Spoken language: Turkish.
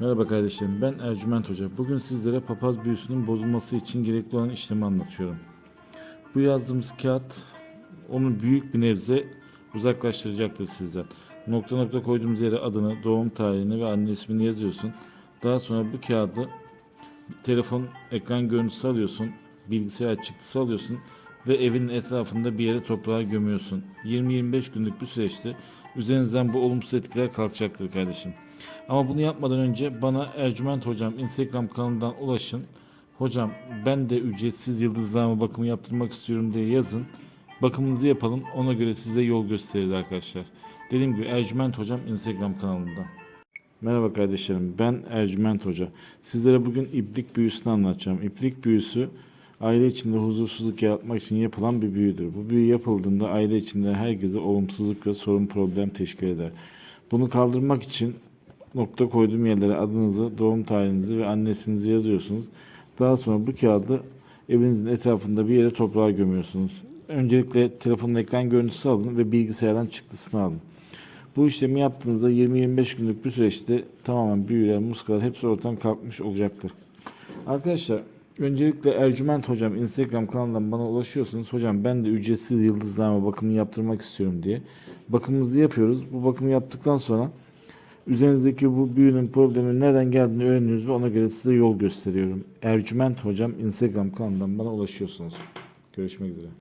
Merhaba kardeşlerim, ben Ercüment Hoca. Bugün sizlere papaz büyüsünün bozulması için gerekli olan işlemi anlatıyorum. Bu yazdığımız kağıt onu büyük bir nebze uzaklaştıracaktır sizden. Nokta nokta koyduğumuz yere adını, doğum tarihini ve anne ismini yazıyorsun. Daha sonra bu kağıdı telefon ekran görüntüsü alıyorsun, bilgisayar çıktısı alıyorsun ve evin etrafında bir yere toprağa gömüyorsun. 20-25 günlük bir süreçte üzerinizden bu olumsuz etkiler kalkacaktır kardeşim. Ama bunu yapmadan önce bana Ercüment Hocam Instagram kanalından ulaşın. Hocam ben de ücretsiz yıldızlama bakımı yaptırmak istiyorum diye yazın. Bakımınızı yapalım. Ona göre size yol gösteririz arkadaşlar. Dediğim gibi Ercüment Hocam Instagram kanalında. Merhaba kardeşlerim ben Ercüment Hoca. Sizlere bugün iplik büyüsünü anlatacağım. İplik büyüsü aile içinde huzursuzluk yaratmak için yapılan bir büyüdür. Bu büyü yapıldığında aile içinde herkese olumsuzluk ve sorun problem teşkil eder. Bunu kaldırmak için nokta koyduğum yerlere adınızı, doğum tarihinizi ve anne isminizi yazıyorsunuz. Daha sonra bu kağıdı evinizin etrafında bir yere toprağa gömüyorsunuz. Öncelikle telefonun ekran görüntüsü alın ve bilgisayardan çıktısını alın. Bu işlemi yaptığınızda 20-25 günlük bir süreçte tamamen büyüler, muskalar hepsi ortadan kalkmış olacaktır. Arkadaşlar öncelikle Ercüment Hocam Instagram kanalından bana ulaşıyorsunuz. Hocam ben de ücretsiz yıldızlama bakımını yaptırmak istiyorum diye. Bakımımızı yapıyoruz. Bu bakımı yaptıktan sonra üzerinizdeki bu büyünün problemin nereden geldiğini öğreniyoruz ve ona göre size yol gösteriyorum. Ercüment Hocam Instagram kanalından bana ulaşıyorsunuz. Görüşmek üzere.